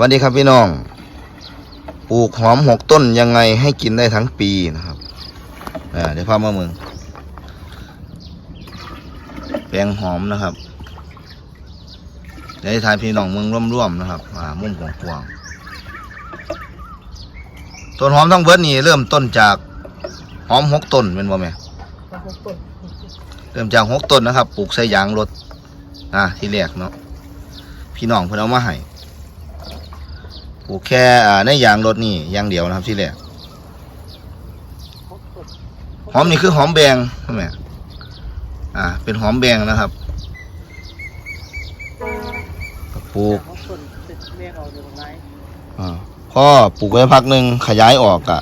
วัสดีครับพี่น้อง ปลูกหอมหกต้นยังไงให้กินได้ทั้งปีนะครับเดี๋ยวพามาเมืองแปลงหอมนะครับ เดี๋ยวให้ทายพี่น้องเมืองร่วมๆนะครับอ่ามุมกว้างต้นหอมทั้งเบิดนี่เริ่มต้นจากหอมหกต้นเป็นบ่แม่เริ่มจากหกต้นนะครับ ปลูกใส่ยางรถอ่าที่แรกเนาะพี่น้องเพิ่นเอามาให้ ปลูกแค่อ่าในยางรถนี่ยางเดียวนะครับที่แรกหอมนี่คือหอมแบงใช่ไหมอ่า เป็นหอมแบงนะครับปลูกอ่าพอปลูกไว้พักหนึ่งขยายออกอะ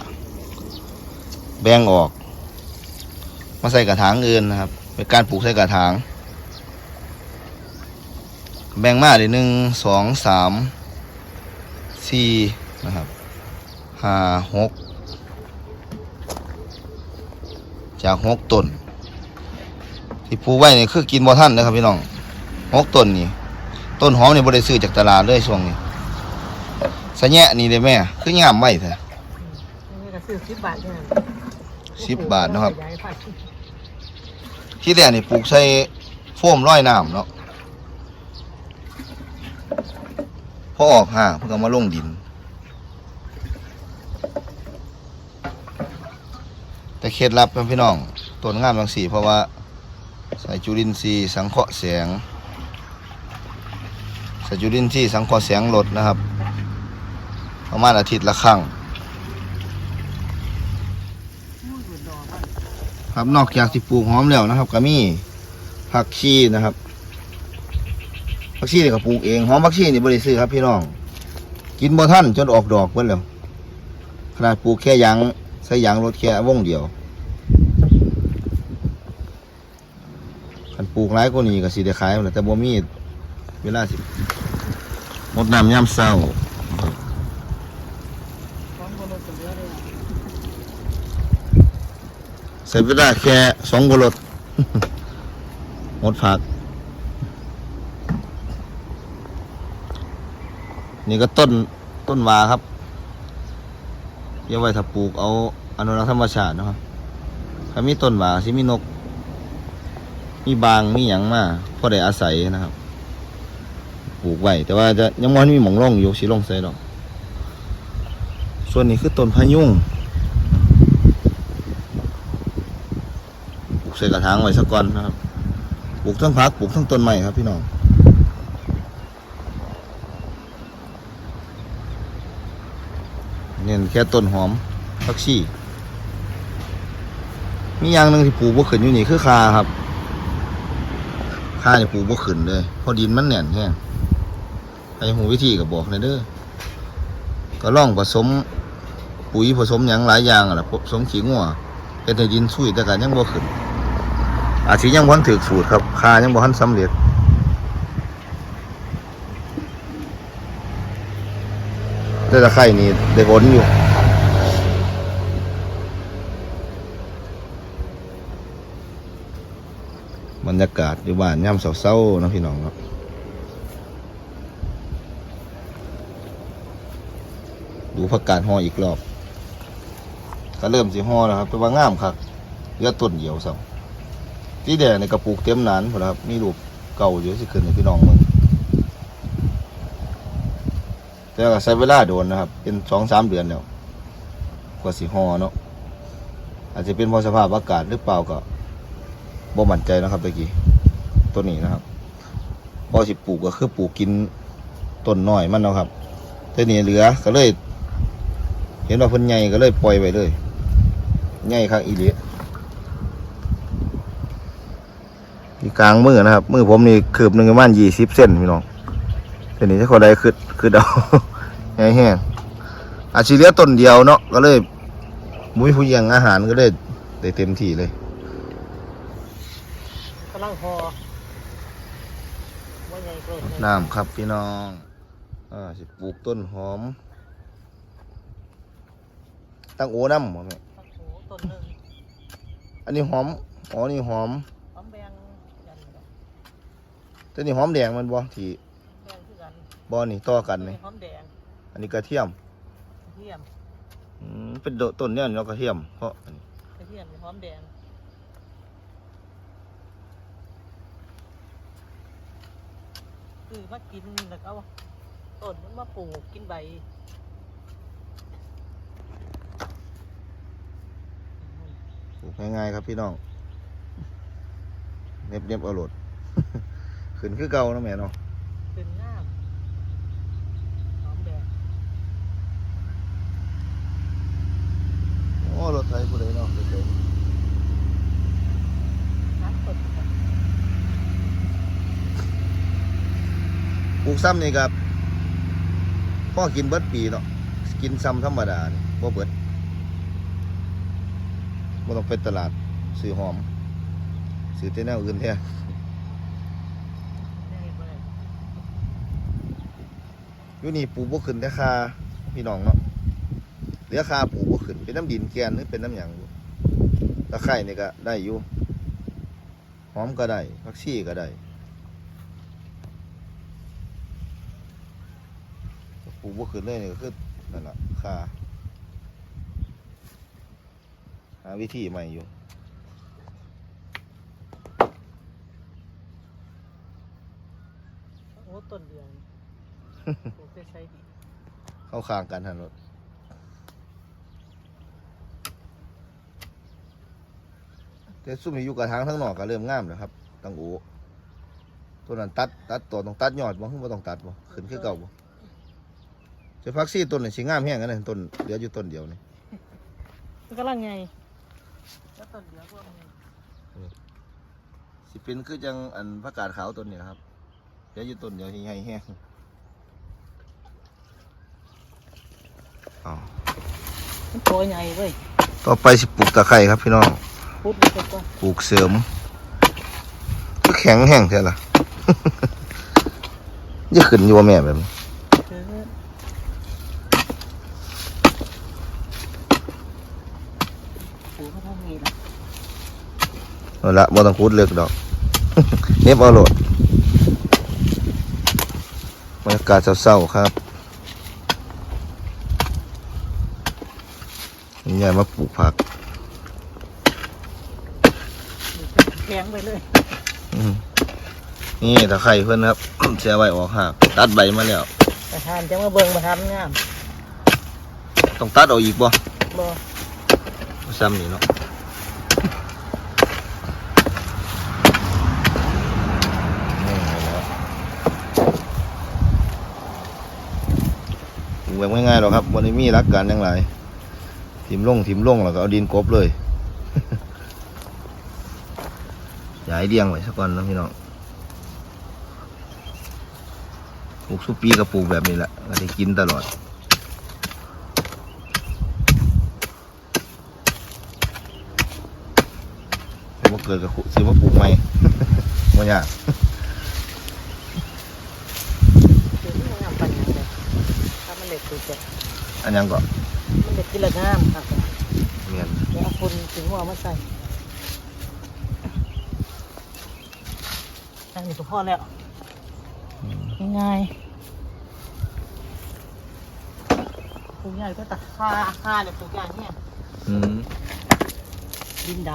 แบงออก มาใส่กระถางอื่นนะครับ เป็นการปลูกใส่กระถาง แบงมาเลยหนึ่งสองสาม สี่นะครับห้าหกจากหกต้น ที่ปลูกไว้นี่คือกินบ่ท่านนะครับพี่น้องหกต้นนี่ต้นหอมนี่บ่ได้ซื้อจากตลาดเลยช่วงนี้สะแยะนี่เลยแม่ คืองามไว้แท้นี่ก็ซื้อสิบบาทเนี่ยสิบบาทนะครับ ที่แรกนี่ปลูกใส่โฟมร้อยน้ำเนาะ พอออกห่างเพิ่งเอามาลงดิน แต่เคล็ดลับพี่น้องต้นงามบางสีเพราะว่าใส่จุลินทรีย์สังเคราะห์แสงใส่จุลินทรีย์สังเคราะห์แสงลดนะครับ ประมาณอาทิตย์ละครั้งครับนอกจากสิปลูกหอมแล้วนะครับก็มีผักชีนะครับ ผักชีนี่ก็ปลูกเองหอมผักชีนี่บริซื้อครับพี่น้อง กินบ่ท่านจนออกดอกเพิ่นแล้วขนาดปลูกแค่ยางใส่ยางรถแค่วงเดียวคันปลูกหลายกว่านี้ก็สิได้ขายแหละแต่บ่มีเวลาสิหมดน้ำยามเช้าใส่เวลาแค่สองกรดหมดผัก นี่ก็ต้นต้นวาครับเยวไว้ถ้าปลูกเอาอนุรักษ์ธรรมชาตินะครับถ้ามีต้นวาสิมีนก มีบางมีหยังมาพอได้อาศัยนะครับ ปลูกไว้แต่ว่าจะยังมันมีหมองร่องอยู่สิร่องใส่ดอก ส่วนนี้คือต้นพะยุงปลูกใส่กระถางไว้สักก่อนนะครับ ปลูกทั้งพักปลูกทั้งต้นไม้ครับพี่น้อง เน้นแค่ต้นหอมผักชีมีอย่างหนึ่งที่ปลูกบ่ขึ้นอยู่นี่คือคาครับคาเนี่ยปลูกบ่ขึ้นเลยเพอดินมันแน่นแห้งไอหูวิธีก็บอกเลยเด้อก็ล่องผสมปุ๋ยผสมหยังหลายอย่างอะล่ะผสมขี้งัวเป็นให้ดินซุยแต่การยังบ่ขึ้นอาจสิยังบ่ทันถือสูตรครับคายังบ่ทันสำเร็จ แต่ตะไคร่นี่ได้ผลอยู่บรรยากาศอยู่บ้านย่ำเศร้าๆนะพี่น้องครับดูผักกาดห่ออีกรอบ ก็เริ่มสิห่อแล้วครับแต่ว่างามครับเลือต้นเดียวซ้ำที่แดงในกระปุกเต็มหนานหมดแล้วครับ มีรูปเก่าอยู่สิขึ้นให้พี่น้องมึง แต่ก็ใช้เวลาโดนนะครับ เป็นสองสามเดือนแล้วกว่าสิห่อเนาะอาจจะเป็นเพราะสภาพอากาศหรือเปล่าก็บ่มั่นใจนะครับตะกี้ต้นนี้นะครับพอสิปลูกก็คือปลูกกินต้นน้อยมันเนาะครับแต่นี่เหลือก็เลย เห็นว่าเพิ่นใหญ่ก็เลยปล่อยไปเลยใหญ่ครับอีหลีที่กลางมือนะครับ มือผมนี่คืบหนึ่งประมาณยี่สิบเซนพี่น้อง เดี๋ยวนี้ถ้าคนใดคือคือเดาใหญ่แห้งอาชีเหลียต้นเดียวเนาะก็เลยมุ้ยผู้เลี้ยังอาหารก็เลยได้เต็มที่เลยกำลังพอว่าไงก็น้ำครับพี่น้องอ่าสิปลูกต้นหอม ตั้งโอน้ำบ่แม่โอ้โหต้นหนึ่งอันนี้หอม อ๋อ นี่หอม หอมแบงยันดอกแต่นี่หอมแดงมันบ่ที่แบงคือกันบ่นี่ต่อกันนี่หอมแดงอันนี้กระเทียมกระเทียมอืมเป็นโดต้นเนี่ยเนาะกระเทียมเพราะอันนี้กระเทียมหอมแดงคือมากินแล้วก็เอาต้นมันมาปลูกกินใบปลูกง่ายๆครับพี่น้องเน็บเน็บเอาโหลด ขึ้นคือเก่าเนาะแม่เนาะ เป็นงามหอมแดง โอ้ รถไถผู้ใดเนาะไถน้ำสดปลูกซ้ำนี่ครับพ่อกินเบิดปีเนาะกินซ้ำธรรมดานี่บ่เบิดบ่ต้องไปตลาดซื้อหอมซื้อแต่แนวอื่นแท้อยู่นี่ปลูกบ่ขึ้นแต่ค่าพี่น้องเนาะ เหลือค่าปลูกบ่ขึ้นเป็นน้ำดินแกนหรือเป็นน้ำหยังอยู่ตะไคร้นี่ก็ได้อยู่หอมก็ได้ผักชีก็ได้ปลูกบ่ขึ้นเลยนี่ก็คือนั่นล่ะค่าหาวิธีใหม่อยู่โอ้ต้นเดือนปลูกได้ใช้ดีเข้าข้างกันทันรถ แต่ซุ่มนี่อยู่กระถางทั้งนอกก็เริ่มงามแล้วครับตังโอตัวนั้นตัดตัดตัวต้องตัดยอดบ่ขึ้นบ่ต้องตัดบ่ขึ้นคือเก่าบ่จะพักซี่ต้นนี่สิงามแห้งกันนะต้นเหลืออยู่ต้นเดียวนี่มันกำลังไงแล้วต้นเดือนพวกนี้สิเป็นคือจังอันผักกาดขาวต้นนี่นะครับเหลืออยู่ต้นเดียวที่ใหญ่แห้งอ้าวมันโตใหญ่เว้ยต่อไปสิปลูกตะไคร้ครับพี่น้องพุดมันก็ ปลูกเสริม ก็แข็งแห้งใช่ล่ะจะขึ้นอยู่ว่าแม่แบบนี้คือปลูกเขาทำงี้ละเอาละบ่ต้องพูดเลิกดอกเน็บเอาโหลดบรรยากาศเศร้าๆครับนี่ยายมาปลูกผัก แพงไปเลยอืมนี่ตะไคร้เพื่อนครับ เสียไว้ออกหักตัดใบมาแล้วแต่ทานจะมาเบิ่งมาทำงามต้องตัดออกอีกบ่บ่ซ้ำนี่เนาะนี่แล้วปลูกแบบง่ายๆหรอกครับวันนี้มีรักการยังไงทิมลงทิมลงแล้วก็เอาดินกบเลย อ ย่าให้เดียงไว้สักก่อนนะพี่น้องปลูกสุปีก็ปลูกแบบนี้แหละก็ได้กินตลอดผมว่าเกิดกับขุซื้อมาปลูกใหม่ไม่ยากคือมันงามปันยังเลยถ้ามันเด็ดคือจะอันยังก็มันเด็ดกินละงามครับเมียนเดี๋ยวเอาคนถึงหัวมาใส่ อันนี้ก็พอแล้ว ง่ายๆปลูกใหญ่ก็ตัดค่าค่าเลยปลูกใหญ่เนี่ย อืมดินด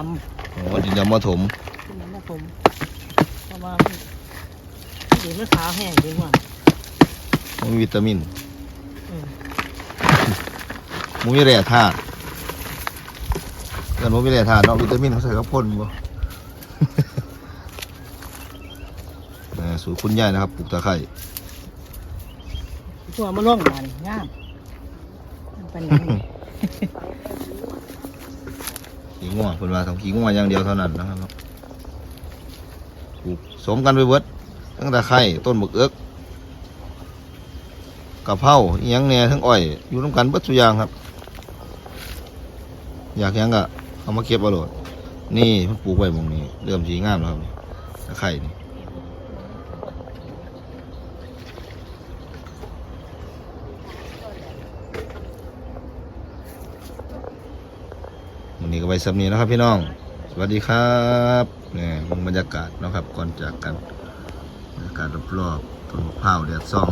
โอ้ดินดำมาถมำดินดำนะผมประมาณเดี๋ยวมันขาวแห้งดีกว่ามันมีวิตามินอืมมันมีแร่ธาตุแต่มันมีแร่ธาตุเนาะวิตามินเขาใส่กับพ่นบ่ อ่า สูตรคุณยายนะครับปลูกตะไคร้ตัวมาล่องมันงามมันเป็นอย่างนี้ขี้ง่วงเพิ่นว่าต้องขี้ง่วงอย่างเดียวเท่านั้นนะครับปลูกสมกันไปเบิดทั้งตะไคร้ต้นบักเอิกกะเพราอีหยังแหน่ทั้งอ้อย อยู่น้ำกันเบิดทุกอย่างครับ อยากหยังก็เอามาเก็บเอาโหลดนี่มันปลูกไว้หมองนี้เริ่มสีงามแล้วครับนี่ตะไคร้นี่ ก็ไปสำนีนะครับพี่น้อง สวัสดีครับเนี่ยบรรยากาศนะครับก่อนจากกันบรรยากาศรอบๆต้นมะพร้าวแดดส่อง